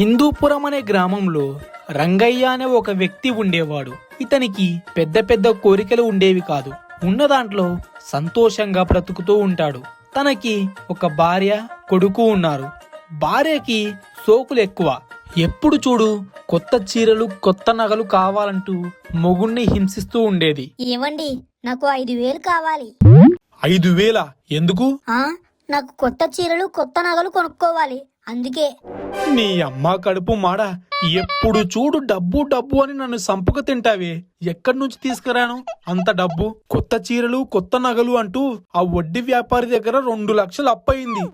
హిందూపురం అనే గ్రామంలో రంగయ్య అనే ఒక వ్యక్తి ఉండేవాడు. ఇతనికి పెద్ద పెద్ద కోరికలు ఉండేవి కాదు. ఉన్న దాంట్లో సంతోషంగా బ్రతుకుతూ ఉంటాడు. తనకి ఒక భార్య కొడుకు ఉన్నారు. భార్యకి సోకులు ఎక్కువ. ఎప్పుడు చూడు కొత్త చీరలు కొత్త నగలు కావాలంటూ మొగుణ్ణి హింసిస్తూ ఉండేది. ఏమండి నాకు ఐదు వేలు కావాలి. ఐదు వేల? ఎందుకు? ఆ నాకు కొత్త చీరలు కొత్త నగలు కొనుక్కోవాలి. అందుకే. నీ అమ్మ కడుపు మాడ ఎప్పుడు చూడు డబ్బు డబ్బు అని నన్ను సంపక తింటావే. ఎక్కడి నుంచి తీసుకురాను అంత డబ్బు? కొత్త చీరలు కొత్త నగలు అంటూ ఆ వడ్డీ వ్యాపారి దగ్గర రెండు లక్షలు అప్పయింది.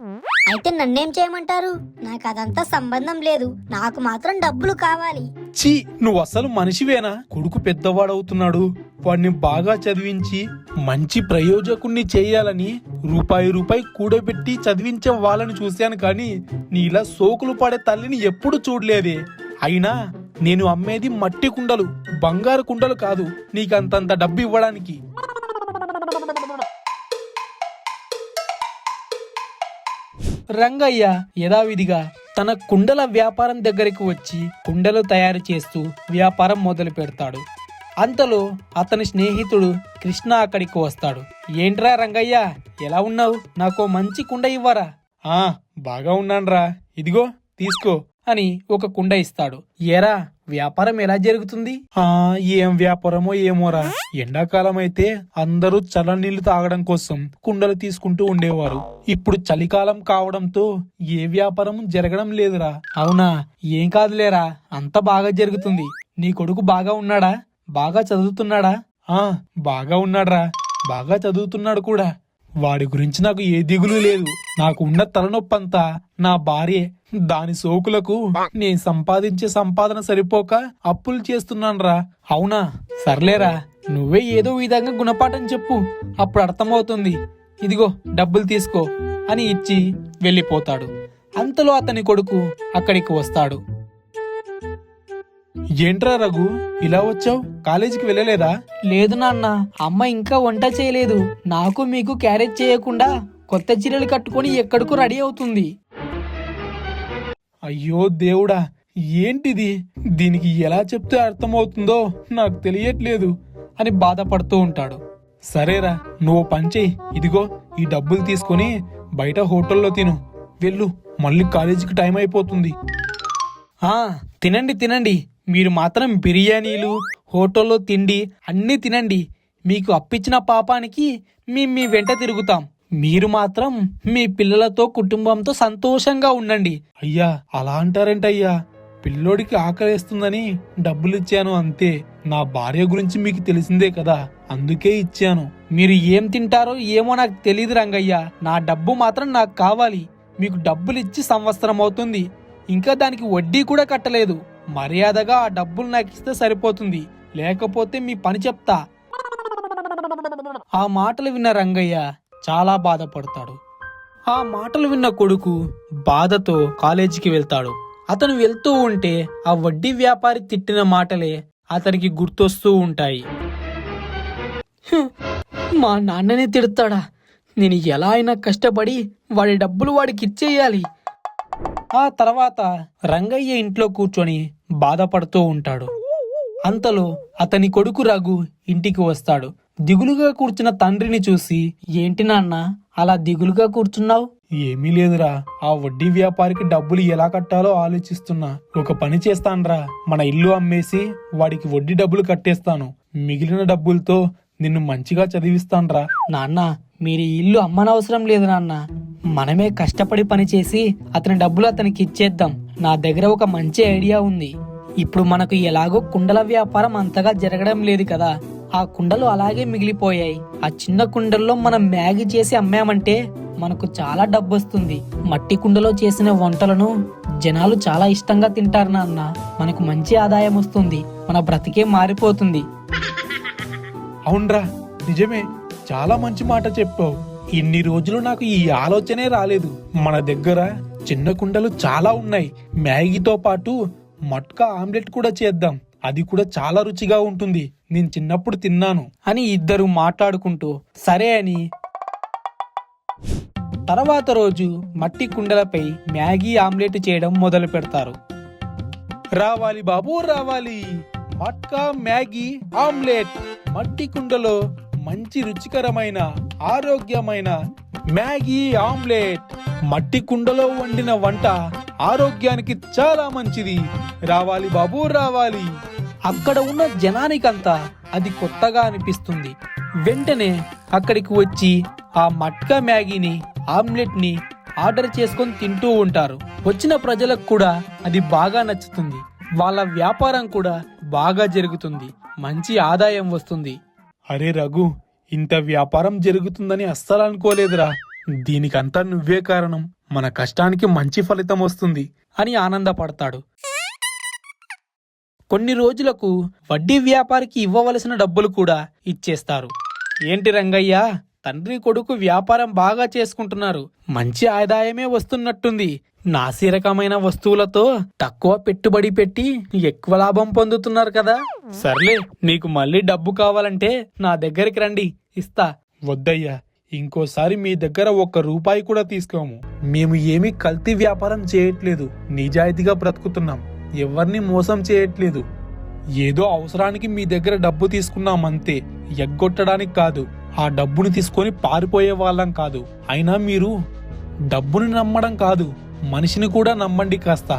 అయితే నన్నేం చేయమంటారు? నాకు అదంతా సంబంధం లేదు. నాకు మాత్రం డబ్బులు కావాలి. ఛీ నువ్వు అసలు మనిషివేనా? కొడుకు పెద్దవాడవుతున్నాడు. వాడిని బాగా చదివించి మంచి ప్రయోజకుణ్ణి చేయాలని రూపాయి రూపాయి కూడబెట్టి చదివించే వాళ్ళని చూశాను కానీ నీలా సోకులు పడే తల్లిని ఎప్పుడు చూడలేదే. అయినా నేను అమ్మేది మట్టి కుండలు బంగారు కుండలు కాదు. నీకంతంత డబ్బు ఇవ్వడానికి రంగయ్య యథావిధిగా తన కుండల వ్యాపారం దగ్గరికి వచ్చి కుండలు తయారు చేస్తూ వ్యాపారం మొదలు పెడతాడు. అంతలో అతని స్నేహితుడు కృష్ణ అక్కడికి వస్తాడు. ఏంట్రా రంగయ్య ఎలా ఉన్నావు? నాకు మంచి కుండ ఇవ్వరా? ఆ బాగా ఉన్నాన్రా. ఇదిగో తీసుకో. అని ఒక కుండ ఇస్తాడు. ఏరా వ్యాపారం ఎలా జరుగుతుంది? ఆ ఏం వ్యాపారమో ఏమోరా. ఎండాకాలం అయితే అందరూ చల్లనీళ్ళు తాగడం కోసం కుండలు తీసుకుంటూ ఉండేవారు. ఇప్పుడు చలికాలం కావడంతో ఏ వ్యాపారం జరగడం లేదురా. అవునా? ఏం కాదులేరా. అంత బాగా జరుగుతుంది. నీ కొడుకు బాగా ఉన్నాడా? బాగా చదువుతున్నాడా? ఆ బాగా ఉన్నాడ్రా. బాగా చదువుతున్నాడు కూడా. వాడి గురించి నాకు ఏ దిగులు లేదు. నాకు ఉన్న తలనొప్పంతా నా భార్యే. దాని సోకులకు నేను సంపాదించే సంపాదన సరిపోక అప్పులు చేస్తున్నానరా. అవునా? సర్లేరా నువ్వే ఏదో విధంగా గుణపాఠం చెప్పు. అప్పుడు అర్థమవుతుంది. ఇదిగో డబ్బులు తీసుకో అని ఇచ్చి వెళ్ళిపోతాడు. అంతలో అతని కొడుకు అక్కడికి వస్తాడు. ఏంట్రా రఘు ఇలా వచ్చావు? కాలేజీకి వెళ్ళలేదా? లేదు నాన్న అమ్మ ఇంకా వంట చేయలేదు. నాకు మీకు క్యారేజ్ చేయకుండా కొత్త చీరలు కట్టుకొని ఎక్కడికో రెడీ అవుతుంది. అయ్యో దేవుడా ఏంటిది? దీనికి ఎలా చెప్తే అర్థమవుతుందో నాకు తెలియట్లేదు అని బాధపడుతూ ఉంటాడు. సరేరా నువ్వు పని ఇదిగో ఈ డబ్బులు తీసుకొని బయట హోటల్లో తిను. వెళ్ళు మళ్ళీ కాలేజీకి టైం అయిపోతుంది. ఆ తినండి తినండి. మీరు మాత్రం బిర్యానీలు హోటల్లో తిండి అన్నీ తినండి. మీకు అప్పిచ్చిన పాపానికి మేము మీ వెంట తిరుగుతాం. మీరు మాత్రం మీ పిల్లలతో కుటుంబంతో సంతోషంగా ఉండండి. అయ్యా అలా అంటారేంటయ్యా? పిల్లోడికి ఆకలేస్తుందని డబ్బులు ఇచ్చాను అంతే. నా భార్య గురించి మీకు తెలిసిందే కదా అందుకే ఇచ్చాను. మీరు ఏం తింటారో ఏమో నాకు తెలియదు రంగయ్య. నా డబ్బు మాత్రం నాకు కావాలి. మీకు డబ్బులు ఇచ్చి సంవత్సరం అవుతుంది. ఇంకా దానికి వడ్డీ కూడా కట్టలేదు. మర్యాదగా ఆ డబ్బులు నాకు ఇస్తే సరిపోతుంది. లేకపోతే మీ పని చెప్తా. ఆ మాటలు విన్న రంగయ్య చాలా బాధపడతాడు. ఆ మాటలు విన్న కొడుకు బాధతో కాలేజీకి వెళ్తాడు. అతను వెళ్తూ ఉంటే ఆ వడ్డీ వ్యాపారి తిట్టిన మాటలే అతనికి గుర్తొస్తూ ఉంటాయి. మా నాన్ననే తిడతాడా? నేను ఎలా అయినా కష్టపడి వాడి డబ్బులు వాడికి ఇచ్చేయాలి. ఆ తర్వాత రంగయ్య ఇంట్లో కూర్చొని బాధపడుతూ ఉంటాడు. అంతలో అతని కొడుకు రఘు ఇంటికి వస్తాడు. దిగులుగా కూర్చున్న తండ్రిని చూసి ఏంటి నాన్న అలా దిగులుగా కూర్చున్నావు? ఏమీ లేదురా. ఆ వడ్డీ వ్యాపారికి డబ్బులు ఎలా కట్టాలో ఆలోచిస్తున్నా. ఒక పని చేస్తాన్రా. మన ఇల్లు అమ్మేసి వాడికి వడ్డీ డబ్బులు కట్టేస్తాను. మిగిలిన డబ్బులతో నిన్ను మంచిగా చదివిస్తాన్రా. నాన్న మీరు ఇల్లు అమ్మనవసరం లేదు నాన్న. మనమే కష్టపడి పని చేసి అతని డబ్బులు అతనికి ఇచ్చేద్దాం. నా దగ్గర ఒక మంచి ఐడియా ఉంది. ఇప్పుడు మనకు ఎలాగో కుండల వ్యాపారం అంతగా జరగడం లేదు కదా. ఆ కుండలు అలాగే మిగిలిపోయాయి. ఆ చిన్న కుండల్లో మనం మ్యాగీ చేసి అమ్మామంటే మనకు చాలా డబ్బొస్తుంది. మట్టి కుండలో చేసిన వంటలను జనాలు చాలా ఇష్టంగా తింటారు నాన్న. మనకు మంచి ఆదాయం వస్తుంది. మన బ్రతికే మారిపోతుంది. అవునరా నిజమే. చాలా మంచి మాట చెప్పావు. ఇన్ని రోజులు నాకు ఈ ఆలోచనే రాలేదు. మన దగ్గర చిన్న కుండలు చాలా ఉన్నాయి. మ్యాగీతో పాటు మట్కా ఆమ్లెట్ కూడా చేద్దాం. అది కూడా చాలా రుచిగా ఉంటుంది. నేను చిన్నప్పుడు తిన్నాను. అని ఇద్దరు మాట్లాడుకుంటూ సరే అని. తర్వాత రోజు మట్టి కుండలపై మ్యాగీ ఆమ్లెట్ చేయడం మొదలు పెడతారు. రావాలి బాబు రావాలి. Matka Maggi omelette. మట్టి కుండలో మంచి రుచికరమైన ఆరోగ్యమైన మ్యాగీ ఆమ్లెట్ మట్టి కుండలో వండిన వంట ఆరోగ్యానికి చాలా మంచిది. రావాలి బాబు రావాలి. అక్కడ ఉన్న జనానికంతా అది కొత్తగా అనిపిస్తుంది. వెంటనే అక్కడికి వచ్చి ఆ మట్కా మ్యాగీని ఆమ్లెట్ని ఆర్డర్ చేసుకొని తింటూ ఉంటారు. వచ్చిన ప్రజలకు కూడా అది బాగా నచ్చుతుంది. వాళ్ళ వ్యాపారం కూడా బాగా జరుగుతుంది. మంచి ఆదాయం వస్తుంది. అరే రఘు ఇంత వ్యాపారం జరుగుతుందని అస్సలు అనుకోలేదురా. దీనికంతా నువ్వే కారణం. మన కష్టానికి మంచి ఫలితం వస్తుంది అని ఆనందపడతాడు. కొన్ని రోజులకు వడ్డీ వ్యాపారికి ఇవ్వవలసిన డబ్బులు కూడా ఇచ్చేస్తారు. ఏంటి రంగయ్య? తండ్రి కొడుకు వ్యాపారం బాగా చేసుకుంటున్నారు. మంచి ఆదాయమే వస్తున్నట్టుంది. నాసిరకమైన వస్తువులతో తక్కువ పెట్టుబడి పెట్టి ఎక్కువ లాభం పొందుతున్నారు కదా. సర్లే నీకు మళ్ళీ డబ్బు కావాలంటే నా దగ్గరికి రండి. ఇస్తా. వద్దయ్యా ఇంకోసారి మీ దగ్గర ఒక్క రూపాయి కూడా తీసుకోము. మేము ఏమీ కల్తీ వ్యాపారం చేయట్లేదు. నిజాయితీగా బ్రతుకుతున్నాం. ఎవరిని మోసం చేయట్లేదు. ఏదో అవసరానికి మీ దగ్గర డబ్బు తీసుకున్నాం అంతే ఎగ్గొట్టడానికి కాదు. ఆ డబ్బుని తీసుకొని పారిపోయే వాళ్ళం కాదు. అయినా మీరు డబ్బుని నమ్మడం కాదు. మనిషిని కూడా నమ్మండి కాస్త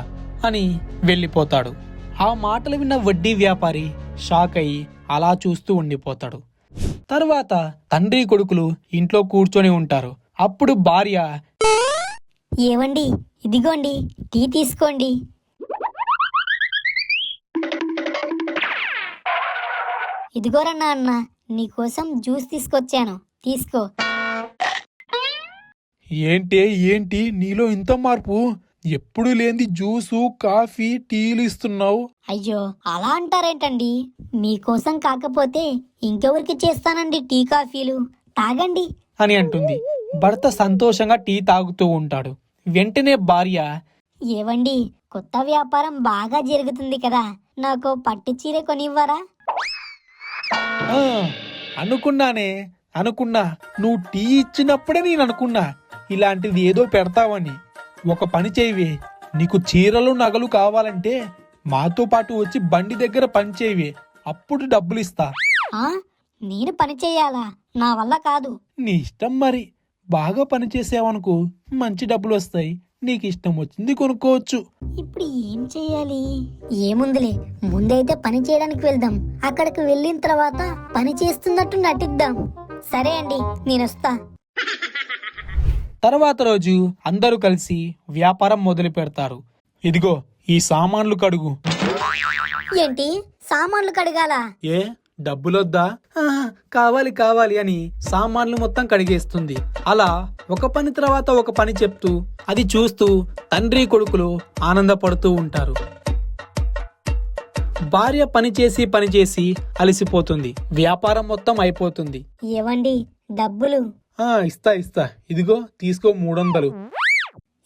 అని వెళ్ళిపోతాడు. ఆ మాటలు విన్న వడ్డీ వ్యాపారి షాక్ అయి అలా చూస్తూ ఉండిపోతాడు. తర్వాత తండ్రి కొడుకులు ఇంట్లో కూర్చొని ఉంటారు. అప్పుడు భార్య ఏవండి? ఇదిగోండి టీ తీసుకోండి. ఇదిగోరా నాన్న నీకోసం జ్యూస్ తీసుకొచ్చాను. తీసుకో. ఏంటే ఏంటి? నీలో ఇంత మార్పు? ఎప్పుడు లేని జ్యూసు కాఫీ టీలు ఇస్తున్నావు? అయ్యో అలా అంటారేంటండి? మీకోసం కాకపోతే ఇంకెవరికి చేస్తానండి టీ కాఫీలు? తాగండి. అని అంటుంది. భర్త సంతోషంగా టీ తాగుతూ ఉంటాడు. వెంటనే భార్య ఏవండి కొత్త వ్యాపారం బాగా జరుగుతుంది కదా. నాకు పట్టు చీర కొనివ్వరా? "ఆ, అనుకున్నానే అనుకున్నా. నువ్వు టీ ఇచ్చినప్పుడే నేను అనుకున్నా. ఇలాంటిది ఏదో పెడతావని. ఒక పని చేయవే. నీకు చీరలు నగలు కావాలంటే మాతో పాటు వచ్చి బండి దగ్గర పని చేయవే. అప్పుడు డబ్బులు ఇస్తా ఆ నేను పని చేయాలా? నా వల్ల కాదు. నీ ఇష్టం మరి. బాగా పని చేసావనుకో మంచి డబ్బులు వస్తాయి నీకు ఇష్టం వచ్చింది కొనుక్కోవచ్చు. ఇప్పుడు ఏం చేయాలి? ఏముందిలే. ముందైతే పని చేయడానికి వెళ్దాం. అక్కడికి వెళ్ళిన తర్వాత పని చేస్తున్నట్టు నటిద్దాం. సరే అండి నేను వస్తా తర్వాత రోజు అందరూ కలిసి వ్యాపారం మొదలు పెడతారు. ఇదిగో ఈ సామాన్లు కడుగు. ఏంటి? సామాన్లు కడగాల? ఏ? డబ్బులొద్దా? "ఆ, కావాలి కావాలి అని సామాన్లు మొత్తం కడిగేస్తుంది. అలా ఒక పని తర్వాత ఒక పని చెప్తూ అది చూస్తూ తండ్రి కొడుకులు ఆనందపడుతూ ఉంటారు. భార్య పని చేసి పని చేసి అలసిపోతుంది. వ్యాపారం మొత్తం అయిపోతుంది. ఏవండి? డబ్బులు? ఇస్తా ఇస్తా. ఇదిగో తీసుకో మూడొందలు.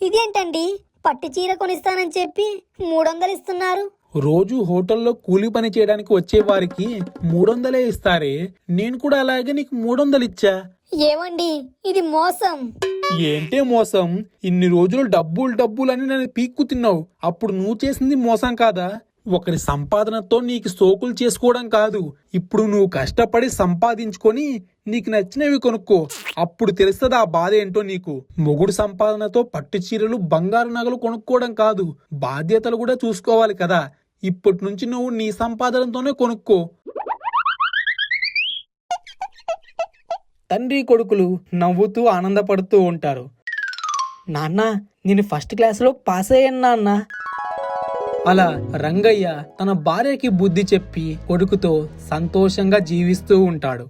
ఇదేంటండి? పట్టు చీర కొనిస్తానని చెప్పి మూడొందలు ఇస్తున్నారు. రోజు హోటల్లో కూలి పని చేయడానికి వచ్చే వారికి మూడొందలే ఇస్తారే. నేను కూడా అలాగే నీకు మూడొందలు ఇచ్చా. ఏవండి ఇది మోసం. ఏంటే మోసం? ఇన్ని రోజులు డబ్బులు డబ్బులు అని నన్ను పీక్కు తిన్నావు. అప్పుడు నువ్వు చేసింది మోసం కాదా? ఒకరి సంపాదనతో నీకు సోకులు చేసుకోవడం కాదు. ఇప్పుడు నువ్వు కష్టపడి సంపాదించుకొని నీకు నచ్చినవి కొనుక్కో. అప్పుడు తెలుస్తుంది ఆ బాధ ఏంటో నీకు. మొగుడు సంపాదనతో పట్టు చీరలు బంగారు నగలు కొనుక్కోవడం కాదు. బాధ్యతలు కూడా చూసుకోవాలి కదా. ఇప్పటి నుంచి నువ్వు నీ సంపాదనతోనే కొనుక్కో. తండ్రి కొడుకులు నవ్వుతూ ఆనందపడుతూ ఉంటారు. నాన్న నేను ఫస్ట్ క్లాస్లో పాస్ అయ్యాను నాన్న. అలా రంగయ్య తన భార్యకి బుద్ధి చెప్పి కొడుకుతో సంతోషంగా జీవిస్తూ ఉంటాడు.